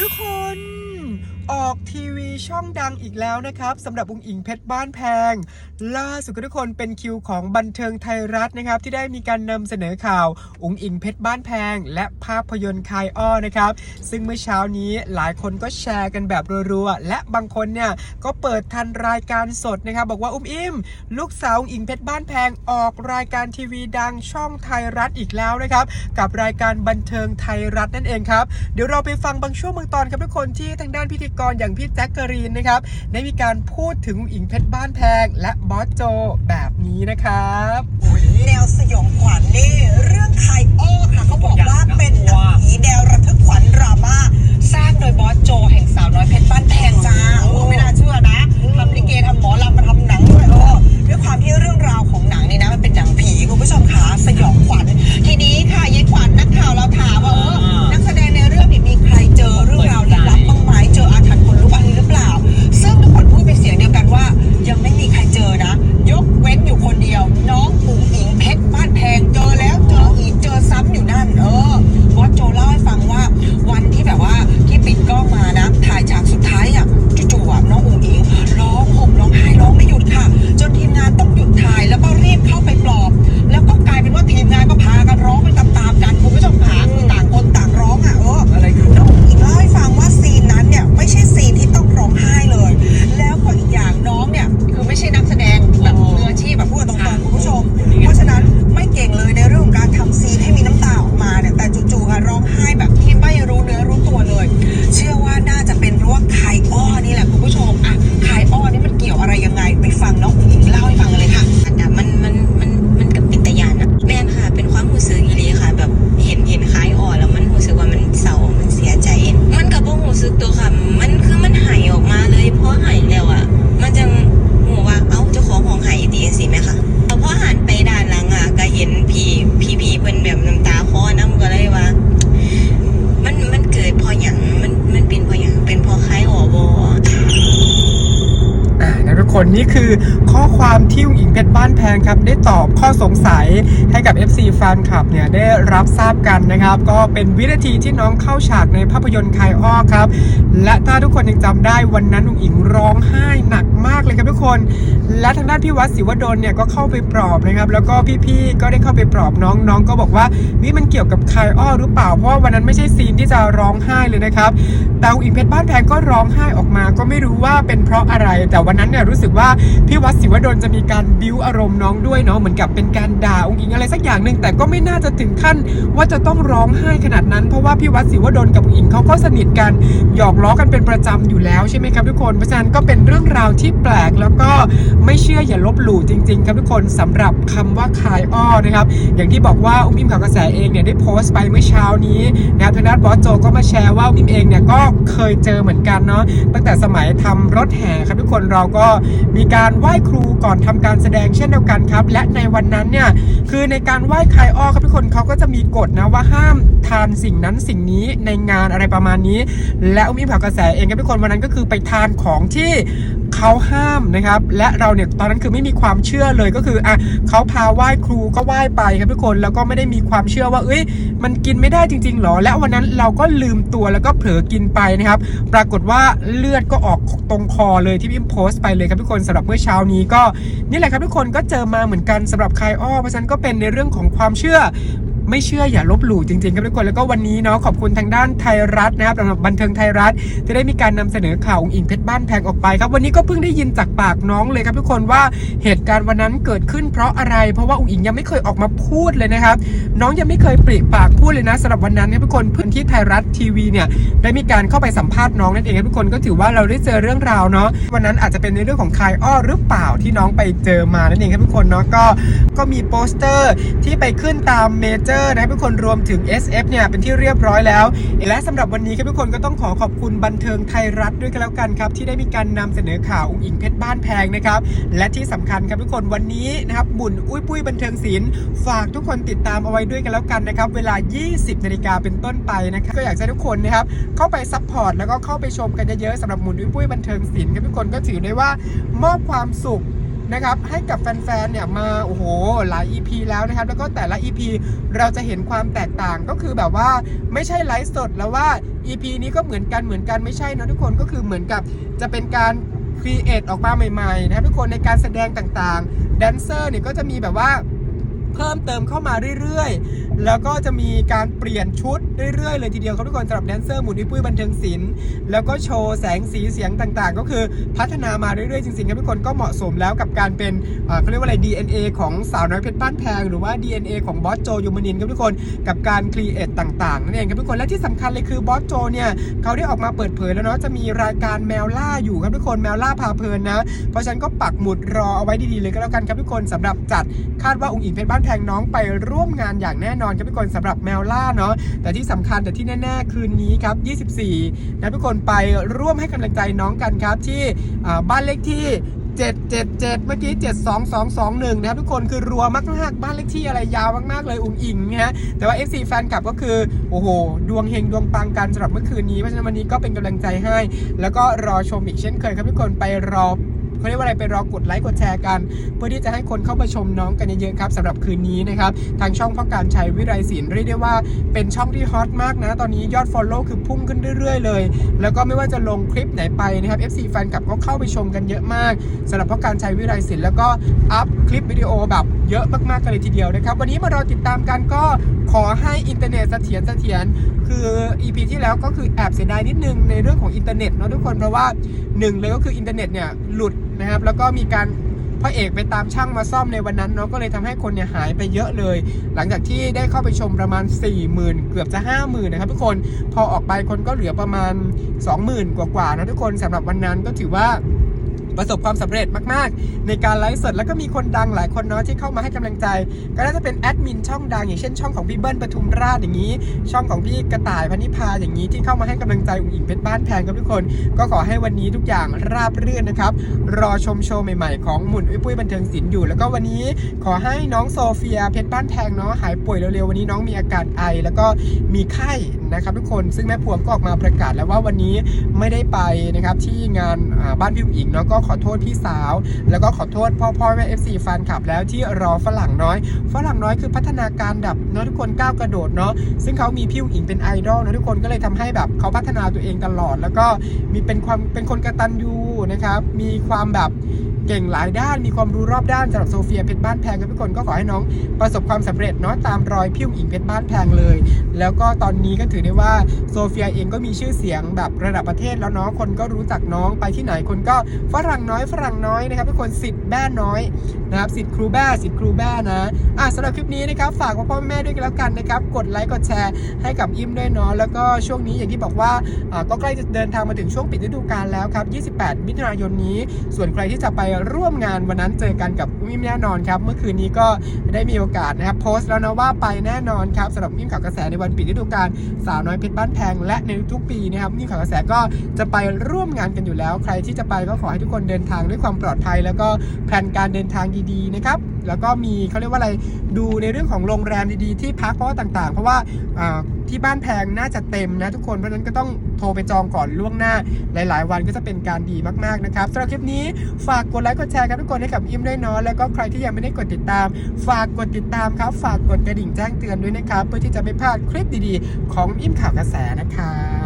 ทุกคน ออก ทีวีช่องดังอีกแล้วนะครับสำหรับอุงอิงเพชรบ้านแพง ล่าสุดทุกคนเป็นคิวของบันเทิงไทยรัฐนะครับ ที่ได้มีการนำเสนอข่าวอุงอิงเพชรบ้านแพง และภาพยนตร์คายอ้อนะครับ ซึ่งเมื่อเช้านี้หลายคนก็แชร์กันแบบรัวๆและบางคนเนี่ยก็เปิดทันรายการสดนะครับ บอกว่าอุ้มอิมลูกสาวอุงอิงเพชรบ้านแพงออกรายการทีวีดังช่องไทยรัฐอีกแล้วนะครับ กับรายการบันเทิงไทยรัฐนั่นเองครับเดี๋ยวเราไปฟังบางช่วงบางตอนครับทุกคนที่ทางด้านพิธีกรอย่างพี่แจ็คเกอรีนนะครับ ได้มีการพูดถึงอุ๋งอิงเพชรบ้านแพงและบอสโจแบบนี้นะครับแนวสยองขวัญนี่เรื่องไคโอค่ะเขาบอกว่าเป็นหนังผีแนวระทึกขวัญดราม่าสร้างโดยบอสโจแห่งสาวน้อยเพชรบ้านแพงจ้าโอ้ไม่น่าเชื่อนะ คนนี่คือ ข้อความที่อุ๋งอิงเพชรบ้านแพงครับ ได้ตอบข้อสงสัยให้กับ FC แฟนคลับเนี่ยได้รับทราบกันนะครับ ก็เป็นวินาทีที่น้องเข้าฉากในภาพยนตร์คายอ้อครับ และถ้าทุกคนยังจำได้วันนั้นอุ๋งอิงร้องไห้หนักมากเลยครับทุกคน และทางด้านพี่วัดศิวดลเนี่ยก็เข้าไปปลอบนะครับ แล้วก็พี่ๆก็ได้เข้าไปปลอบน้องน้องก็บอกว่านี่มันเกี่ยวกับคายอ้อหรือเปล่าเพราะว่าวันนั้นไม่ใช่ซีนที่จะร้องไห้เลยนะครับแต่อุ๋งอิงเพชรบ้านแพงก็ร้องไห้ออกมา ก็ไม่รู้ว่าเป็นเพราะอะไร แต่วันนั้นเนี่ยรู้สึกว่าพี่วัดศิวดลจะมีการบิ้วอารมณ์น้องด้วยเนาะเหมือนกับเป็นการด่าอุ๋งอิงอะไรสักอย่างหนึ่งแต่ก็ไม่น่าจะถึงขั้นว่าจะต้องร้องไห้ขนาดนั้น เพราะว่าพี่วัดศิวดลกับอุ๋งอิงเขาก็สนิทกันหยอกล้อกันเป็นประจำอยู่แล้วใช่ไหมครับทุกคนเพราะฉะนั้นก็เป็นเรื่องราวที่แปลกแล้วก็ไม่เชื่ออย่าลบหลู่จริง ๆ ครับทุกคนสำหรับคำว่าคายอ้อนะครับอย่างที่บอกว่าอุ้มอิมข่าวกระแสเองเนี่ยได้โพสต์ไปเมื่อเช้านี้นะครับทางด้านบอสโจก็มาแชร์ว่าอุ้มอิมเองเนี่ยก็เคยเจอเหมือนกันเนาะตั้งแต่สมัยทำรถแห่ครับทุกคนเราก็มีการไหว้ครูก่อนทำการแสดงเช่นเดียวกันครับ และในวันนั้นเนี่ยคือในการไหว้คายอ้อครับทุกคนเขาก็จะมีกฎนะว่าห้ามทานสิ่งนั้นสิ่งนี้ในงานอะไรประมาณนี้ และอุ้มอิมข่าวกระแสเองครับทุกคนวันนั้นก็คือไปทานของที่ เขาห้ามนะครับ และเราเนี่ยตอนนั้นคือไม่มีความเชื่อเลยก็คืออะเขาพาไหว้ครูก็ไหว้ไปครับทุกคนแล้วก็ไม่ได้มีความเชื่อว่า เอ้ย มันกินไม่ได้จริงๆหรอ และวันนั้นเราก็ลืมตัวแล้วก็เผลอกินไปนะครับ ปรากฏว่าเลือดก็ออกตรงคอเลยที่พิมโพสต์ไปเลยครับทุกคนสำหรับเมื่อเช้านี้ก็นี่แหละครับทุกคนก็เจอมาเหมือนกันสำหรับคายอ้อเพราะฉะนั้นก็เป็นในเรื่องของความเชื่อ ไม่เชื่ออย่าลบหลู่จริงๆครับทุกคน แล้วก็วันนี้เนาะขอบคุณทางด้านไทยรัฐนะครับสำหรับบันเทิงไทยรัฐที่ได้มีการนำเสนอข่าวองค์อิงเพชรบ้านแพงออกไปครับวันนี้ก็เพิ่งได้ยินจากปากน้องเลยครับทุกคนว่าเหตุการณ์วันนั้นเกิดขึ้นเพราะอะไรเพราะว่าองค์อิงยังไม่เคยออกมาพูดเลยนะครับน้องยังไม่เคยปริปากพูดเลยนะสำหรับวันนั้นครับทุกคนพื้นที่ไทยรัฐทีวีเนี่ยได้มีการเข้าไปสัมภาษณ์น้องนั่นเองครับทุกคนก็ถือว่าเราได้เจอเรื่องราวเนาะวันนั้นอาจจะเป็นในเรื่องของคายอ้อหรือเปล่าที่น้องไปเจอมานั่นเองครับทุกคนเนาะก็ก็มีโปสเตอร์ที่ไปขึ้นตามเมเจอร์นะครับทุกคนรวมถึง SF เนี่ยเป็นที่เรียบร้อยแล้ว และสำหรับวันนี้ครับทุกคนก็ต้องขอขอบคุณบันเทิงไทยรัฐด้วยกันแล้วกันครับที่ได้มีการนำเสนอข่าวอุ้งอิงเพชรบ้านแพงนะครับและที่สำคัญครับทุกคนวันนี้นะครับบุญอุ้ยปุ้ยบันเทิงศิลป์ฝากทุกคนติดตามเอาไว้ด้วยกันแล้วกันนะครับเวลา 20นาฬิกาเป็นต้นไปนะครับก็อยากให้ทุกคนนะครับเข้าไปซัพพอร์ตแล้วก็เข้าไปชมกันเยอะๆสำหรับหมุนอุ้ยปุ้ยบันเทิงศิลป์ครับทุกคนก็ถือได้ว่ามอบความสุข นะครับให้กับแฟนๆเนี่ยมาโอ้โหหลาย EP แล้วนะครับแล้วก็แต่ละ EP เราจะเห็นความแตกต่างก็คือแบบว่าไม่ใช่ไลฟ์สดแล้วว่า EP นี้ก็เหมือนกันเหมือนกันไม่ใช่นะทุกคนก็คือเหมือนกับจะเป็นการครีเอทออกมาใหม่ๆนะครับทุกคนในการแสดงต่างๆแดนเซอร์เนี่ยก็จะมีแบบว่า เพิ่มเติมเข้ามาเรื่อยๆ แล้วก็จะมีการเปลี่ยนชุดเรื่อยๆ เลยทีเดียวครับทุกคนสำหรับแดนเซอร์หมุนอุ้ยปุ้ยบันเทิงศิลป์แล้วก็โชว์แสงสีเสียงต่างๆ ก็คือพัฒนามาเรื่อยๆ จริงๆครับทุกคนก็เหมาะสมแล้วกับการเป็นเขาเรียกว่าอะไร DNA ของสาวน้อยเพชรบ้านแพงหรือว่า DNA ของบอสโจยูมานินครับทุกคนกับการครีเอทต่างๆนั่นเองครับทุกคนและที่สำคัญเลยคือบอสโจเนี่ยเขาได้ออกมาเปิดเผยแล้วเนาะจะมีรายการแมวล่าอยู่ครับทุกคนแมวล่าพาเพลินนะเพราะฉะนั้นก็ปักหมุดรอเอาไว้ดีๆเลยก็แล้วกันครับทุกคนสำหรับจัดคาดว่าองค์หญิงเพชรบ้านแพงน้องไปร่วมงานอย่างแน่นอนครับทุกคนสำหรับแมวล่าเนาะแต่ที่สำคัญแต่ที่แน่ ๆ คืนนี้ครับ 24นะทุกคนไปร่วมให้กำลังใจน้องกันครับที่บ้านเลขที่777 เมื่อกี้ 72221 นะครับทุกคนคือรัวมากๆบ้านเลขที่อะไรยาวมากๆเลยอุ้งอิงนะฮะแต่ว่า FC แฟนคลับก็คือ โอ้โห ดวงเฮงดวงปังกันสำหรับเมื่อคืนนี้ เพราะฉะนั้นวันนี้ก็เป็นกำลังใจให้ แล้วก็รอชมอีกเช่นเคยครับทุกคนไปรอ เขาเรียกว่าอะไรไปรอกดไลค์กดแชร์กัน เพื่อที่จะให้คนเข้ามาชมน้องกันเยอะๆครับสำหรับคืนนี้นะครับทางช่องพ่อการชัยวิไลศิลป์เรียกได้ว่าเป็นช่องที่ฮอตมากนะ ตอนนี้ยอด Follow คือพุ่งขึ้นเรื่อยๆเลย แล้วก็ไม่ว่าจะลงคลิปไหนไปนะครับ FC แฟนคลับก็เข้าไปชมกันเยอะมากสำหรับพ่อการชัยวิไลศิลป์แล้วก็อัพคลิปวิดีโอแบบ เยอะมากๆกันเลยทีเดียวนะครับ วันนี้มารอติดตามกันก็ขอให้อินเทอร์เน็ตเสถียรเสถียรคือ EP ที่แล้วก็คือแอบเสียดายนิดนึงในเรื่องของอินเทอร์เน็ตเนาะทุกคนเพราะว่าหนึ่งเลยก็คืออินเทอร์เน็ตเนี่ยหลุดนะครับ แล้วก็มีการพระเอกไปตามช่างมาซ่อมในวันนั้นเนาะก็เลยทำให้คนเนี่ยหายไปเยอะเลย หลังจากที่ได้เข้าไปชมประมาณ 4 0,000 เกือบจะ 50,000 นะครับทุกคนพอออกไปคนก็เหลือประมาณ 20,000 กว่าๆนะทุกคนสำหรับวันนั้นก็ถือว่า ประสบความสำเร็จมากๆ ในการไลฟ์สดแล้วก็มีคนดังหลายคนเนาะที่เข้ามาให้กำลังใจ ก็น่าจะเป็นแอดมินช่องดังอย่างเช่นช่องของพี่เบิ้ลปทุมราชอย่างนี้ ช่องของพี่กระต่ายพนิพาอย่างนี้ที่เข้ามาให้กำลังใจอุ๋งอิงเพชรบ้านแพงครับทุกคน ก็ขอให้วันนี้ทุกอย่างราบรื่นนะครับ รอชมโชว์ใหม่ๆของหมุนอุ้ยปุ้ยบันเทิงศิลป์อยู่ แล้วก็วันนี้ขอให้น้องโซเฟียเพชรบ้านแพงเนาะหายป่วยเร็วๆวันนี้น้องมีอาการไอ แล้วก็มีไข้นะครับทุกคนซึ่งแม่พวงก็ออกมาประกาศแล้วว่าวันนี้ไม่ได้ไปนะครับที่งานบ้านพี่อุ๋งอิงเนาะก็ขอโทษพี่สาว แล้วก็ขอโทษพ่อพ่อแม่เอฟซีแฟนคลับแล้วที่รอฝรั่งน้อย ฝรั่งน้อยคือพัฒนาการดับเนาะทุกคนก้าวกระโดดเนาะซึ่งเขามีพี่อิงเป็นไอดอลนะทุกคนก็เลยทำให้แบบเขาพัฒนาตัวเองตลอด แล้วก็มีเป็นความเป็นคนกระตันยูนะครับมีความแบบ เก่งหลายด้านมีความรู้รอบด้านสำหรับโซเฟียเพชรบ้านแพงครับทุกคนก็ขอให้น้องประสบความสำเร็จเนาะตามรอยพี่อุ๋งอิงเพชรบ้านแพงเลย แล้วก็ตอนนี้ก็ถือได้ว่าโซเฟียเองก็มีชื่อเสียงแบบระดับประเทศแล้วเนาะคนก็รู้จักน้องไปที่ไหนคนก็ฝรั่งน้อยฝรั่งน้อยนะครับทุกคนสิทธิ์แบ้น้อยนะครับสิทธิ์ครูแบ้สิทธิ์ครูแบ้นะอะสำหรับคลิปนี้นะครับฝากพ่อพ่อแม่ด้วยกันแล้วกันนะครับกดไลค์กดแชร์ให้กับอิมด้วยเนาะแล้วก็ช่วงนี้อย่างที่บอกว่าอ่าก็ใกล้จะเดินทางมาถึงช่วงปิดฤดูกาลแล้วครับ 28 มิถุนายนนี้ ส่วนใครที่จะไปร่วมงานวันนั้นเจอกันกับอิมแน่นอนครับ เมื่อคืนนี้ก็ได้มีโอกาสนะครับ โพสต์แล้วนะว่าไปแน่นอนครับสำหรับอิมข่าวกระแสในวันปิดฤดูกาลสาวน้อยเพชรบ้านแพงและในทุกปีนะครับอิมข่าวกระแสก็จะไปร่วมงานกันอยู่แล้ว ใครที่จะไปก็ขอให้ทุกคนเดินทางด้วยความปลอดภัย แล้วก็แผนการเดินทางดีๆนะครับแล้วก็มีเขาเรียกว่าอะไรดูในเรื่องของโรงแรมดีๆ ที่พักเพราะว่าต่างๆ เพราะว่าอ่า ที่บ้านแพงน่าจะเต็มนะทุกคนเพราะฉะนั้นก็ต้องโทรไปจองก่อนล่วงหน้า หลาย ๆ วันก็จะเป็นการดีมากๆนะครับสำหรับคลิปนี้ฝากกดไลค์กดแชร์กับทุกคนให้กับอิมด้วยเนาะแล้วก็ใครที่ยังไม่ได้กดติดตาม ฝากกดติดตามครับ ฝากกดกระดิ่งแจ้งเตือนด้วยนะครับเพื่อที่จะไม่พลาดคลิปดีๆ ของอิมข่าวกระแสนะครับ